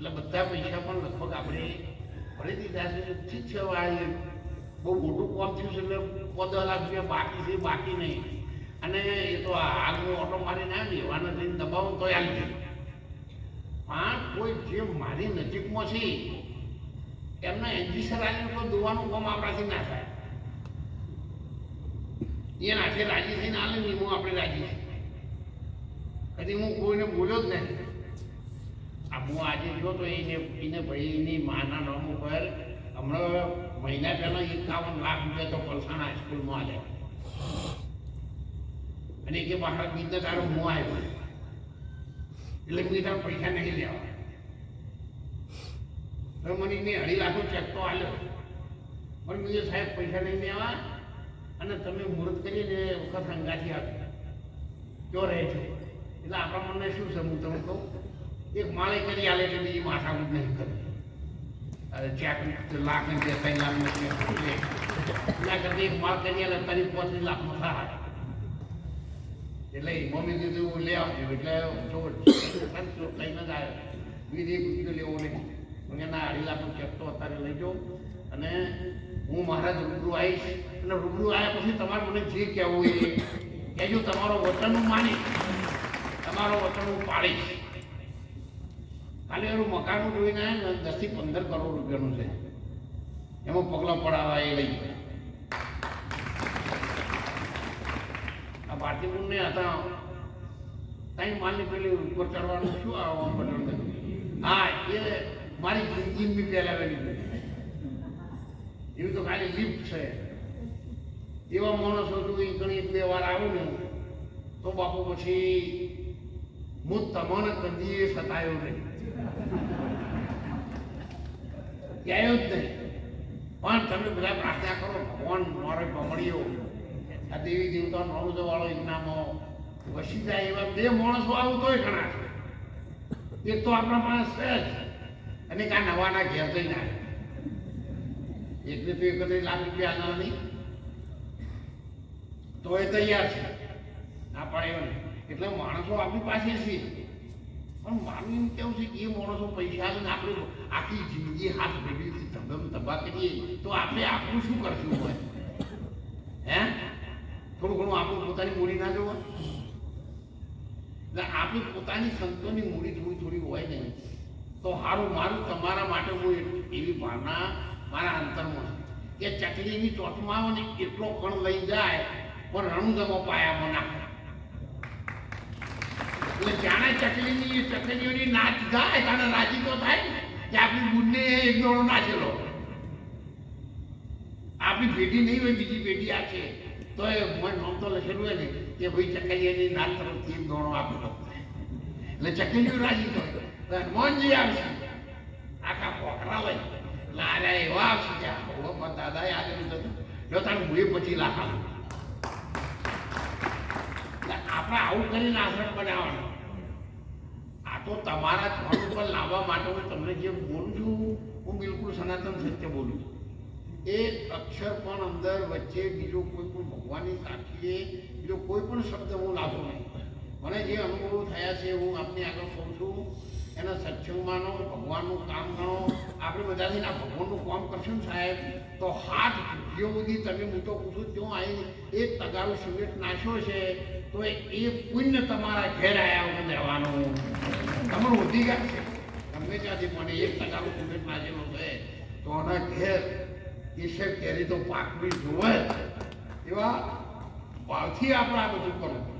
એટલે બધા પૈસા પણ લગભગ આપણે ભરી દીધા છે. ઠીક છે, હવે બહુ મોટું કોમ થયું છે, એટલે પંદર લાખ રૂપિયા બાકી છે, બાકી નહીં. અને એ તો આગળ ઓટો મારીને આવી એવાને થઈને દબાવું તો આવી જાય પણ કોઈ જે મારી નજીકમાં છે, એમને એનજી સરાને તો દોવાનું કામ આપણાથી ના થાય. એ નાખે રાજી થઈને આલે ને હું આપણે રાજી કદી હું કોઈને બોલ્યો જ નહીં. આ હું આજે જો તો એને એને ભાઈની માના નામ ઉપર હમણાં મહિના પહેલાં એકાવન લાખ રૂપિયા તો પલસાણા હાઈસ્કૂલમાં આવે અને કે બહાર બીજા તારો હું આવ્યો? એટલે મેં તારા પૈસા નહીં લેવા. તો મને મેં અઢી લાખનો ચેક તો આલ્યો. પણ બીજો સાહેબ, પૈસા નહીં લેવા અને તમે મુહૂર્ત કરીને વખત હંગાથી આવ્યો ક્યો રહે છે? એટલે આપણા મનને શું સમજવું તમે કહું. એક માળે કરી આલે એટલે બીજી માથાકૂટ નહીં કરી. અરે ચેક લાખ ને બે ત્રણ લાખ નો ચેક એટલે કરતી એક માળ કરી આલે તારી પોત્રીસ લાખનો થાય એટલે મમ્મી કીધું લે આવજો. એટલે જો લઈને જ આવ્યો બીજી એક લેવો નહીં. એના અઢી લાખનો ચેક તો અત્યારે લઈ જાઉં અને હું મહારાજ રૂબરૂ આવીશ. અને રૂબરૂ આવ્યા પછી તમારે મને જે કહેવું એ કહેજો. તમારો વચન હું માનીશ. તમારો વચન હું પાડીશ ખાલી એનું મકાન જોઈને આવ્યા ને દસથી પંદર કરોડ રૂપિયાનું છે. એમાં પગલાં પડાવવા એ લઈ ગયા. આ ભારતીપુરને હતા. ત્યાં માલની પેલી ઉપર ચડવાનું શું આવવાનું બટન હા, એ મારી જિંદગી બી પહેલાવેલી એવી તો ખાલી લિફ્ટ છે. એવા માણસો જો એ ઘણી બે વાર આવું ને, તો બાપુ પછી હું તમને કદી સતાયો નહીં. ક્યાંય જ નહીં. પણ તમે બધા પ્રાર્થના કરો, ભગવાન મારે કમળીઓ આ દેવી દેવતા નવજો વાળો ઇનામો વસી જાય એવા બે માણસો આવું તોય ઘણા છે. એક તો આપણા પાસે છે જ. અને કાં નવાના ઘેર જઈને ના એટલે તો એક લાખ રૂપિયા આલવાના તો એ તૈયાર છે. ના પડે એટલે માણસો આપણી પાસે છે. પણ એમ કેવું છે કે એ માણસો પૈસા આલીને આપણે આખી જિંદગી હાથ ભેગી ધબધમ ધબા કરીએ, તો આપણે આપણું શું કરશું હોય? હે? થોડું ઘણું આપણું પોતાની મૂડી ના જોવા? એટલે આપણી પોતાની સંતોની મૂડી થોડી થોડી હોય ને, તો સારું મારું, તમારા માટે હું એવી ભાવના મારા અંતરમાં કે ચકલીની ચોટમાં આવે ને એટલો કણ લઈ જાય, પણ રણુદમો પાયામાં નાખે. એટલે જાણે ચકલીની ચકલીઓની નાચ ગાય તાને રાજી તો થાય કે આપણી બુનને એક નહીં હોય, બીજી પેઢી આ છે. તો એ નામ તો લખેલું હોય ને, કે ભાઈ ચકલીઓની નાચ તરફથી એક દોડો આપેલો એટલે ચકલીઓ રાજી તો હનુમાનજી આવશે. આખા પોખરા લઈ. લારા એવા આવશે કે દાદા યાદ હતું. જો તારું હું પછી એટલે આપણે આવું કરીને આસન બનાવવાનું. આ તો તમારા ધ્યાન ઉપર લાવવા માટે હું તમને જે બોલું છું, હું બિલકુલ સનાતન સત્ય બોલું છું. એક અક્ષર પણ અંદર વચ્ચે બીજો કોઈ પણ ભગવાનની સાક્ષીએ બીજો કોઈ પણ શબ્દ હું લાવતો નહીં મને જે અનુભવો થયા છે, હું આપની આગળ કહું છું. એના સત્સંગમાંનો, ભગવાનનું કામ ગણો. આપણે બધાથી આ ભગવાનનું કામ કરશું ને સાહેબ? તો હાથ ભૂખ્યો બધી તમે, હું તો પૂછું ત્યાં આવી એક તગારું સિમેન્ટ નાખ્યો છે, તો એ પુણ્ય તમારા ઘેર આવ્યા વગર રહેવાનું. તમને વધી ગયા છે? ગમે ત્યાંથી મને એક તગારું સિમેન્ટ નાખેલો છે, તો આના ઘેર કેશર કેરી તો પાકવી જોવે. એવા ભાવથી આપણે આ બધું કરવું.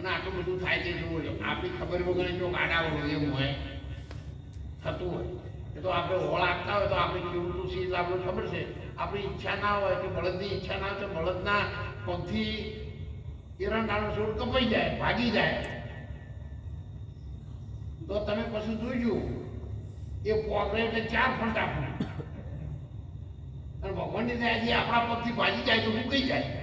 અને આટલું બધું થાય તે જોવું છે. આપણી ખબર વગર જો ગાડા હોય એવું હોય, થતું હોય. એ તો આપણે હોળ આપતા હોય તો આપણે કેવું તો આપણે ખબર છે? આપણી ઈચ્છા ના હોય કે બળદની ઈચ્છા ના હોય તો બળદના પગથી એરંડાનો છોડ કપાઈ જાય, ભાગી જાય. તો તમે પછી જોઈજો એ પોકરે એટલે ચાર ફંટા ફૂટ. અને ભગવાનની દયાથી આપણા પગથી ભાજી જાય તો મૂકી જાય?